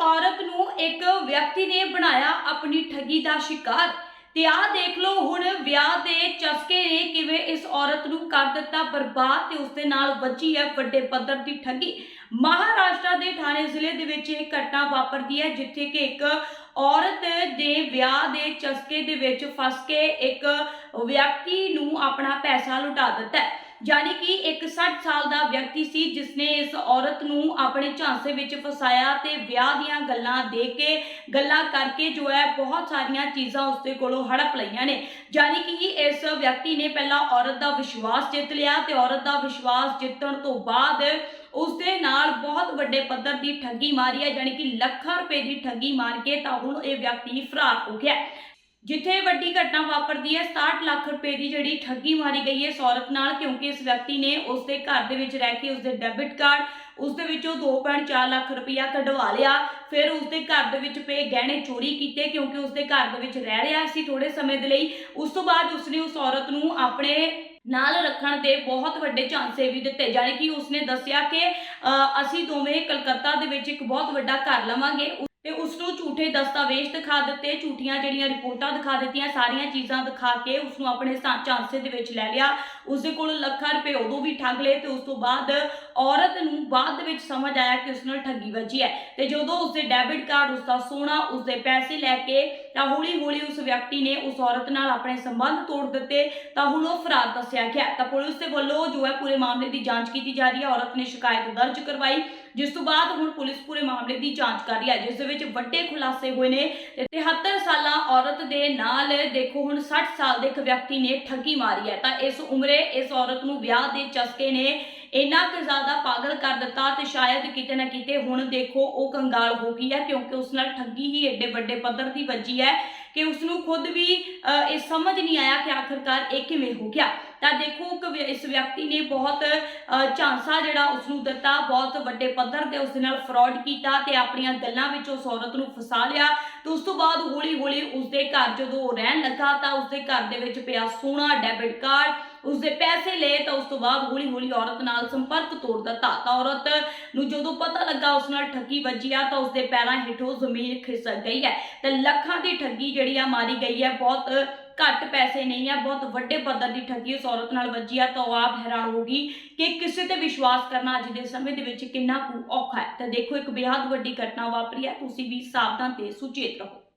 ਔਰਤ ਨੂੰ ਇੱਕ ਵਿਅਕਤੀ ਨੇ ਬਣਾਇਆ ਆਪਣੀ ਠੱਗੀ ਦਾ ਸ਼ਿਕਾਰ। ਤੇ ਆਹ ਦੇਖ ਲਓ, ਹੁਣ ਵਿਆਹ ਦੇ ਚਸਕੇ ਨੇ ਕਿਵੇਂ ਇਸ ਔਰਤ ਨੂੰ ਕਰ ਦਿੱਤਾ ਬਰਬਾਦ ਤੇ ਉਸ ਦੇ ਨਾਲ ਵੱਜੀ ਹੈ ਵੱਡੇ ਪੱਧਰ ਦੀ ਠੱਗੀ। ਮਹਾਰਾਸ਼ਟਰ ਦੇ ਥਾਣੇ ਜ਼ਿਲ੍ਹੇ ਦੇ ਵਿੱਚ ਇਹ ਘਟਨਾ ਵਾਪਰਦੀ ਹੈ, ਜਿੱਥੇ ਕਿ ਇੱਕ ਔਰਤ ਦੇ ਵਿਆਹ ਦੇ ਚਸਕੇ ਦੇ ਵਿੱਚ ਫਸ ਕੇ ਇੱਕ ਵਿਅਕਤੀ ਨੂੰ ਆਪਣਾ ਪੈਸਾ ਲੁਟਾ ਦਿੱਤਾ ਹੈ। ਯਾਨੀ ਕਿ ਇੱਕ 60 ਸਾਲ ਦਾ ਵਿਅਕਤੀ ਸੀ ਜਿਸ ਨੇ ਇਸ ਔਰਤ ਨੂੰ ਆਪਣੇ ਝਾਂਸੇ ਵਿੱਚ ਫਸਾਇਆ ਤੇ ਵਿਆਹ ਦੀਆਂ ਗੱਲਾਂ ਦੇ ਕੇ, ਗੱਲਾਂ ਕਰਕੇ ਜੋ ਹੈ ਬਹੁਤ ਸਾਰੀਆਂ ਚੀਜ਼ਾਂ ਉਸਦੇ ਕੋਲੋਂ ਹੜਪ ਲਈਆਂ ਨੇ। ਯਾਨੀ ਕਿ ਇਸ ਵਿਅਕਤੀ ਨੇ ਪਹਿਲਾਂ ਔਰਤ ਦਾ ਵਿਸ਼ਵਾਸ ਜਿੱਤ ਲਿਆ ਤੇ ਔਰਤ ਦਾ ਵਿਸ਼ਵਾਸ ਜਿੱਤਣ ਤੋਂ ਬਾਅਦ ਉਸ ਦੇ ਨਾਲ ਬਹੁਤ ਵੱਡੇ ਪੱਧਰ ਦੀ ਠੱਗੀ ਮਾਰੀ ਹੈ। ਯਾਨੀ ਕਿ ਲੱਖਾਂ ਰੁਪਏ ਦੀ ਠੱਗੀ ਮਾਰ ਕੇ ਤਾਂ ਹੁਣ ਇਹ ਵਿਅਕਤੀ ਫਰਾਰ ਹੋ ਗਿਆ। ਜਿੱਥੇ ਵੱਡੀ ਘਟਨਾ ਵਾਪਰਦੀ ਹੈ 67 ਲੱਖ ਰੁਪਏ ਦੀ ਜਿਹੜੀ ਠੱਗੀ ਮਾਰੀ ਗਈ ਹੈ ਇਸ ਔਰਤ ਨਾਲ, ਕਿਉਂਕਿ ਇਸ ਵਿਅਕਤੀ ਨੇ ਉਸ ਦੇ ਘਰ ਦੇ ਵਿੱਚ ਰਹਿ ਕੇ ਉਸ ਦੇ ਡੈਬਿਟ ਕਾਰਡ ਉਸ ਦੇ ਵਿੱਚੋਂ 2.4 ਲੱਖ ਰੁਪਇਆ ਕਢਵਾ ਲਿਆ, ਫਿਰ ਉਸ ਦੇ ਘਰ ਦੇ ਵਿੱਚ ਪਏ ਗਹਿਣੇ ਚੋਰੀ ਕੀਤੇ, ਕਿਉਂਕਿ ਉਸ ਦੇ ਘਰ ਦੇ ਵਿੱਚ ਰਹਿ ਰਿਹਾ ਸੀ ਥੋੜੇ ਸਮੇਂ ਦੇ ਲਈ। ਉਸ ਤੋਂ ਬਾਅਦ ਉਸਨੇ ਉਸ ਔਰਤ ਨੂੰ ਆਪਣੇ ਨਾਲ ਰੱਖਣ ਦੇ ਬਹੁਤ ਵੱਡੇ ਝਾਂਸੇ ਵੀ ਦਿੱਤੇ, ਜਾਣੀ ਕਿ ਉਸਨੇ ਦੱਸਿਆ ਕਿ ਅਸੀਂ ਦੋਵੇਂ ਕਲਕੱਤਾ ਦੇ ਵਿੱਚ ਇੱਕ ਬਹੁਤ ਵੱਡਾ ਘਰ ਲਵਾਂਗੇ। ਤੇ ਉਸ ਨੂੰ ਝੂਠੇ ਦਸਤਾਵੇਜ਼ ਦਿਖਾ ਦਿੱਤੇ, ਝੂਠੀਆਂ ਜਿਹੜੀਆਂ ਰਿਪੋਰਟਾਂ ਦਿਖਾ ਦਿੱਤੀਆਂ, ਸਾਰੀਆਂ ਚੀਜ਼ਾਂ ਦਿਖਾ ਕੇ ਉਸ ਨੂੰ ਆਪਣੇ ਝਾਂਸੇ ਦੇ ਵਿੱਚ ਲੈ ਲਿਆ। ਉਸ ਦੇ ਕੋਲ ਲੱਖਾਂ ਰੁਪਏ ਉਦੋਂ ਵੀ ਠੱਗ ਲਏ ਤੇ ਉਸ ਤੋਂ ਬਾਅਦ ਔਰਤ ਨੂੰ ਬਾਅਦ ਦੇ ਵਿੱਚ ਸਮਝ ਆਇਆ ਕਿ ਉਸ ਨਾਲ ਠੱਗੀ ਵੱਜੀ ਹੈ। ਤੇ ਜਦੋਂ ਉਸ ਦੇ ਡੈਬਿਟ ਕਾਰਡ ਉਸ ਦਾ ਸੋਨਾ ਉਸ ਦੇ ਪੈਸੇ ਲੈ ਕੇ ਤਾਂ ਹੌਲੀ ਹੌਲੀ ਉਸ ਵਿਅਕਤੀ ਨੇ ਉਸ ਔਰਤ ਨਾਲ ਆਪਣੇ ਸੰਬੰਧ ਤੋੜ ਦਿੱਤੇ, ਤਾਂ ਹੁਣ ਉਹ ਫਰਾਰ ਦੱਸਿਆ ਗਿਆ ਤਾਂ ਪੁਲਿਸ ਦੇ ਵੱਲੋਂ ਜੋ ਹੈ ਪੂਰੇ ਮਾਮਲੇ ਦੀ ਜਾਂਚ ਕੀਤੀ ਜਾ ਰਹੀ ਹੈ। ਔਰਤ ਨੇ ਸ਼ਿਕਾਇਤ ਦਰਜ ਕਰਵਾਈ ਜਿਸ ਤੋਂ ਬਾਅਦ ਹੁਣ ਪੁਲਿਸ ਪੂਰੇ ਮਾਮਲੇ ਦੀ ਜਾਂਚ ਕਰ ਰਹੀ ਹੈ, ਜਿਸ ਦੇ ਵਿੱਚ ਵੱਡੇ ਖੁਲਾਸੇ ਹੋਏ ਨੇ ਤੇ 73 ਸਾਲਾਂ ਔਰਤ ਦੇ ਨਾਲ, ਦੇਖੋ ਹੁਣ 60 ਸਾਲ ਦੇ ਇੱਕ ਵਿਅਕਤੀ ਨੇ ਠੱਗੀ ਮਾਰੀ ਹੈ। ਤਾਂ ਇਸ ਉਮਰੇ ਇਸ ਔਰਤ ਨੂੰ ਵਿਆਹ ਦੇ ਚਸਕੇ ਨੇ ਇੰਨਾ ਕੁ ਜ਼ਿਆਦਾ ਪਾਗਲ ਕਰ ਦਿੱਤਾ ਤੇ ਸ਼ਾਇਦ ਕਿਤੇ ਨਾ ਕਿਤੇ ਹੁਣ ਦੇਖੋ ਉਹ ਕੰਗਾਲ ਹੋ ਗਈ ਹੈ, ਕਿਉਂਕਿ ਉਸ ਨਾਲ ਠੱਗੀ ਹੀ ਏਡੇ ਵੱਡੇ ਪੱਧਰ ਦੀ ਵੱਜੀ ਹੈ ਕਿ ਉਸ ਨੂੰ ਖੁਦ ਵੀ ਇਹ ਸਮਝ ਨਹੀਂ ਆਇਆ ਕਿ ਆਖਰਕਾਰ ਇਹ ਕਿਵੇਂ ਹੋ ਗਿਆ। ਤਾਂ ਦੇਖੋ ਕਿ ਵਿ- ਇਸ ਵਿਅਕਤੀ ਨੇ ਬਹੁਤ ਝਾਂਸਾ ਜਿਹੜਾ ਉਸ ਨੂੰ ਦਿੱਤਾ, ਬਹੁਤ ਵੱਡੇ ਪੱਧਰ ਤੇ ਉਸ ਨਾਲ ਫਰਾਡ ਕੀਤਾ ਤੇ ਆਪਣੀਆਂ ਗੱਲਾਂ ਵਿੱਚ ਉਸ ਔਰਤ ਨੂੰ ਫਸਾ ਲਿਆ। ਤੇ ਉਸ ਤੋਂ ਬਾਅਦ ਹੌਲੀ ਹੌਲੀ ਉਸ ਦੇ ਘਰ ਜਦੋਂ ਉਹ ਰਹਿਣ ਲੱਗਾ ਤਾਂ ਉਸ ਦੇ ਘਰ ਦੇ ਵਿੱਚ ਪਿਆ ਸੋਨਾ ਡੈਬਿਟ ਕਾਰਡ ਉਸਦੇ ਪੈਸੇ ਲਏ ਤਾਂ ਉਸ ਤੋਂ ਬਾਅਦ ਹੌਲੀ ਹੌਲੀ ਔਰਤ ਨਾਲ ਸੰਪਰਕ ਤੋੜ ਦਿੱਤਾ ਤਾਂ ਔਰਤ ਨੂੰ। ਜਦੋਂ ਪਤਾ ਲੱਗਾ ਉਸ ਨਾਲ ਠੱਗੀ ਵੱਜੀ ਆ ਤਾਂ ਉਸਦੇ ਪੈਰਾਂ ਹੇਠੋਂ ਜ਼ਮੀਨ ਖਿਸਕ ਗਈ ਹੈ। ਤੇ ਲੱਖਾਂ ਦੀ ਠੱਗੀ ਜਿਹੜੀ ਆ ਮਾਰੀ ਗਈ ਹੈ। ਬਹੁਤ ਘੱਟ ਪੈਸੇ ਨਹੀਂ ਆ, ਬਹੁਤ ਵੱਡੇ ਪੱਧਰ ਦੀ ਠੱਗੀ ਉਸ ਔਰਤ ਨਾਲ ਵੱਜੀ ਆ, ਤਾਂ ਉਹ ਆਪ ਹੈਰਾਨ ਹੋ ਗਈ ਕਿ ਕਿਸੇ ਤੇ ਵਿਸ਼ਵਾਸ ਕਰਨਾ ਅੱਜ ਦੇ ਸਮੇਂ ਦੇ ਵਿੱਚ ਕਿੰਨਾ ਕੁ ਔਖਾ ਹੈ। ਤਾਂ ਦੇਖੋ ਇੱਕ ਬੇहद ਵੱਡੀ ਘਟਨਾ ਵਾਪਰੀ ਹੈ, ਤੁਸੀਂ ਵੀ ਸਾਵਧਾਨ ਤੇ ਸੁਚੇਤ ਰਹੋ।